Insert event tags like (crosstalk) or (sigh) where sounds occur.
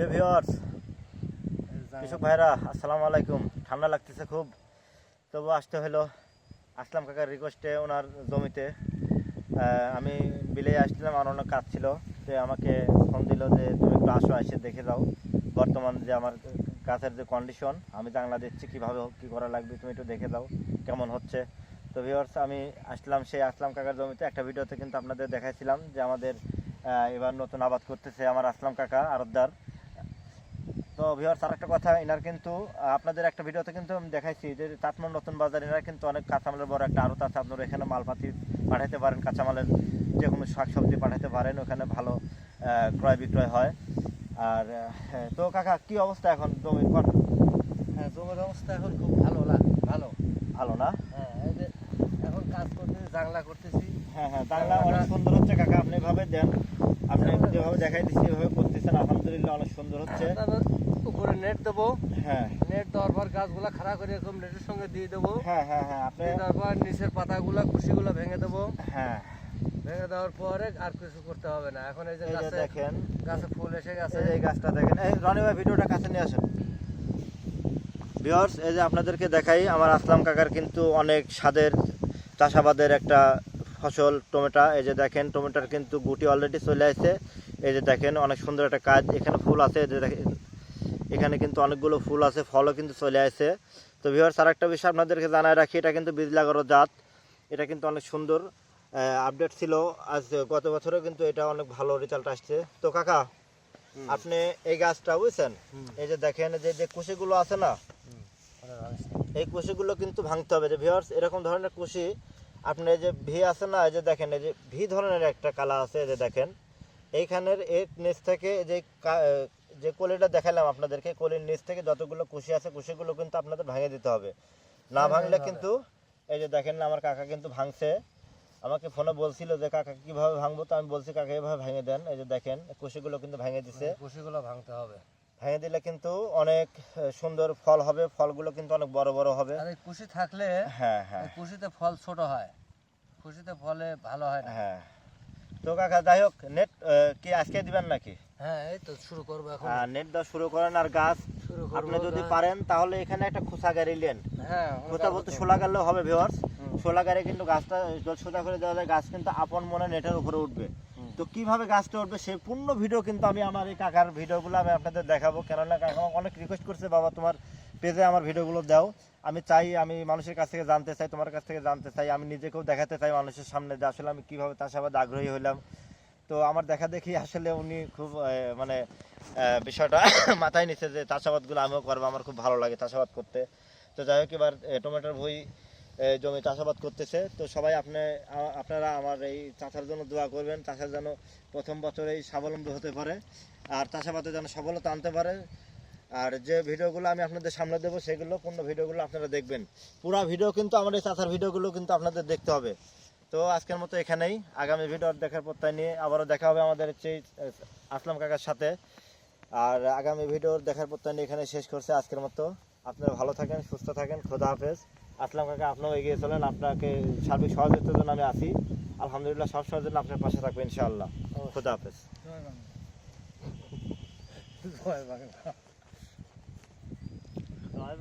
প্রিয় ভিউয়ার্স কৃষক ভাইরা, আসসালামু আলাইকুম। ঠান্ডা লাগতেছে খুব। তবু আসতে হলো আসলাম কাকার রিকোয়েস্টে ওনার জমিতে। আমি বিলে আসছিলাম, আর অনেক কাজ ছিল। যে আমাকে ফোন দিল যে, তুমি একটু আসো, এসে দেখে যাও। বর্তমান যে আমার গাছের যে কন্ডিশন আমি জানলা দিচ্ছি কীভাবে কী করা লাগবে, তুমি একটু দেখে দাও কেমন হচ্ছে? তো ভিউয়ার্স আমি আসলাম, সেই আসলাম কাকার জমিতে। একটা ভিডিওতে কিন্তু আপনাদের দেখাইছিলাম যে আমাদের এবার নতুন আবাদ করতেছে আমার আসলাম কাকা আরদ্দার তো ভিউয়ার্স আর একটা কথা এনার কিন্তু আপনাদের একটা ভিডিওতে কিন্তু আমি দেখাইছি যে চাটমোহর নতুন বাজার এনার কিন্তু অনেক কাঁচামালের বড় একটা আড়ত আছে। আপনারা এখানে মালপাতি পাঠাতে পারেন কাঁচামালের যে কোনো শাকসবজি পাঠাতে পারেন ওখানে ভালো ক্রয় বিক্রয় হয়। আর হ্যাঁ, তো কাকা কি অবস্থা এখন জমির হ্যাঁ জমির অবস্থা এখন খুব ভালো না ভালো। ভালো না? হ্যাঁ এই যে এখন কাজ করতেছি জাংলা করতেছি। হ্যাঁ হ্যাঁ বাংলা অনেক সুন্দর হচ্ছে কাকা আপনি এভাবে দেন। আপনি যেভাবে দেখাই দিচ্ছি এভাবে করতেছেন আলহামদুলিল্লাহ অনেক সুন্দর হচ্ছে। তারপর উপরে নেট দেবো। হ্যাঁ। নেট দেওয়ার পর গাছগুলা খাড়া করে এরকম নেটের সঙ্গে দিয়ে দেবো। হ্যাঁ হ্যাঁ হ্যাঁ আপনি তারপর নিচের পাতাগুলা কুশিগুলো ভেঙে দেবো। হ্যাঁ। ভেঙে দেওয়ার পরে আর কিছু করতে হবে না। এখন এই যে গাছে দেখেন। গাছে ফুল এসে গেছে। এই গাছটা দেখেন। এই রনি ভাই ভিডিওটা কাছে নিয়ে আসেন। ভিউয়ার্স এই যে আপনাদেরকে দেখাই আমার আসলাম কাকার কিন্তু অনেক স্বাদের চাষাবাদের একটা ফসল টমেটো। এই যে দেখেন টমেটোর কিন্তু গুটি অলরেডি চলে আসছে। এই যে দেখেন অনেক সুন্দর একটা কাজ। এখানে ফুল আছে। এই যে দেখেন এখানে কিন্তু অনেকগুলো ফুল আছে ফলও কিন্তু চলে আসে। তো ভিউয়ার্স আর একটা বিষয় আপনাদেরকে জানায় রাখি এটা কিন্তু বিজলাগর জাত। এটা কিন্তু অনেক সুন্দর আপডেট ছিল। আজ গত বছরও কিন্তু এটা অনেক ভালো রেজাল্ট আসছে। তো কাকা আপনি এই গাছটা বুঝছেন? এই যে দেখেন যে যে কুশিগুলো আছে না? এই কুশিগুলো কিন্তু ভাঙতে হবে। যে ভিউয়ার্স এরকম ধরনের কুশি আপনি এই যে ভি আছে না এই যে দেখেন এই যে ভি ধরনের একটা কালা আছে এই যে দেখেন। এইখানের এর নিচ থেকে যে যে কলিটা দেখালাম আপনাদেরকে কলির নিচ থেকে যতগুলো কুশি আছে কুশিগুলো কিন্তু আপনাদের ভাঙে দিতে হবে। না হ্যাঁ, ভাঙলে হবে। কিন্তু এই যে দেখেন না আমার কাকা কিন্তু ভাঙছে। আমাকে ফোনে বলছিল যে কাকা কীভাবে ভাঙবো? তো আমি বলছি কাকা এভাবে ভেঙে দেন। এই যে দেখেন কুশিগুলো কিন্তু ভেঙে দিছে। কুশিগুলো ভাঙতে হবে। ভেঙে দিলে কিন্তু অনেক সুন্দর ফল হবে। ফলগুলো কিন্তু অনেক বড় বড় হবে। আর এই কুশি থাকলে হ্যাঁ হ্যাঁ। কুশিতে ফল ছোট হয়। কুশিতে ফলে ভালো হয় না। হ্যাঁ। তো কাকা যাই হোক নেট কি আজকে দিবেন নাকি? হ্যাঁ এই তো শুরু করব এখন। হ্যাঁ, নেট দেওয়া শুরু করেন আর গাছ। আপনি যদি পারেন তাহলে এখানে একটা খোসা গাড়ি নেন। হ্যাঁ খোসা বলতে শোলা গাড়লেও হবে। শোলা গাড়ি কিন্তু গাছটা সোজা করে দেওয়া যায় গাছ কিন্তু আপন মনে নেটের উপরে উঠবে। তো কীভাবে গাছটা উঠবে সেই পূর্ণ ভিডিও কিন্তু আমি আমার এই কাকার ভিডিওগুলো আমি আপনাদের দেখাবো। কেননা কাকা অনেক রিকোয়েস্ট করছে বাবা তোমার পেজে আমার ভিডিওগুলো দাও। আমি চাই, আমি মানুষের কাছ থেকে জানতে চাই, তোমার কাছ থেকে জানতে চাই, আমি নিজেকেও দেখাতে চাই মানুষের সামনে যে আসলে আমি কীভাবে চাষাবাদ আগ্রহী হলাম। তো আমার দেখা দেখি আসলে উনি খুব মানে বিষয়টা (coughs) মাথায় নিচ্ছে যে চাষাবাদগুলো আমিও করব, আমার খুব ভালো লাগে চাষাবাদ করতে। তো যাই হোক, এবার টমেটোর ভুই জমি চাষাবাদ করতেছে। তো সবাই আপনি আপনারা আমার এই চাষার জন্য দোয়া করবেন, চাষার যেন প্রথম বছরেই স্বাবলম্বী হতে পারে, আর চাষাবাদে যেন সফলতা আনতে পারে। আর যে ভিডিওগুলো আমি আপনাদের সামনে দেবো সেগুলো পূর্ণ ভিডিওগুলো আপনারা দেখবেন। পুরা ভিডিও কিন্তু আমার এই চাষার ভিডিওগুলো কিন্তু আপনাদের দেখতে হবে। তো আজকের মতো এখানেই। আগামী ভিডিও দেখার প্রত্যয় নিয়ে আবারও দেখা হবে আমাদের হচ্ছে আসলাম কাকার সাথে। আর আগামী ভিডিও দেখার প্রত্যয় নিয়ে এখানে শেষ করছে আজকের মতো। আপনারা ভালো থাকেন সুস্থ থাকেন খোদা হাফেজ। আসলাম কাকা আপনিও এগিয়ে চলেন। আপনাকে সার্বিক সহযোগিতার জন্য আমি আছি। আলহামদুলিল্লাহ সবসময়ের জন্য আপনার পাশে থাকব ইনশাআল্লাহ। খোদা হাফেজ।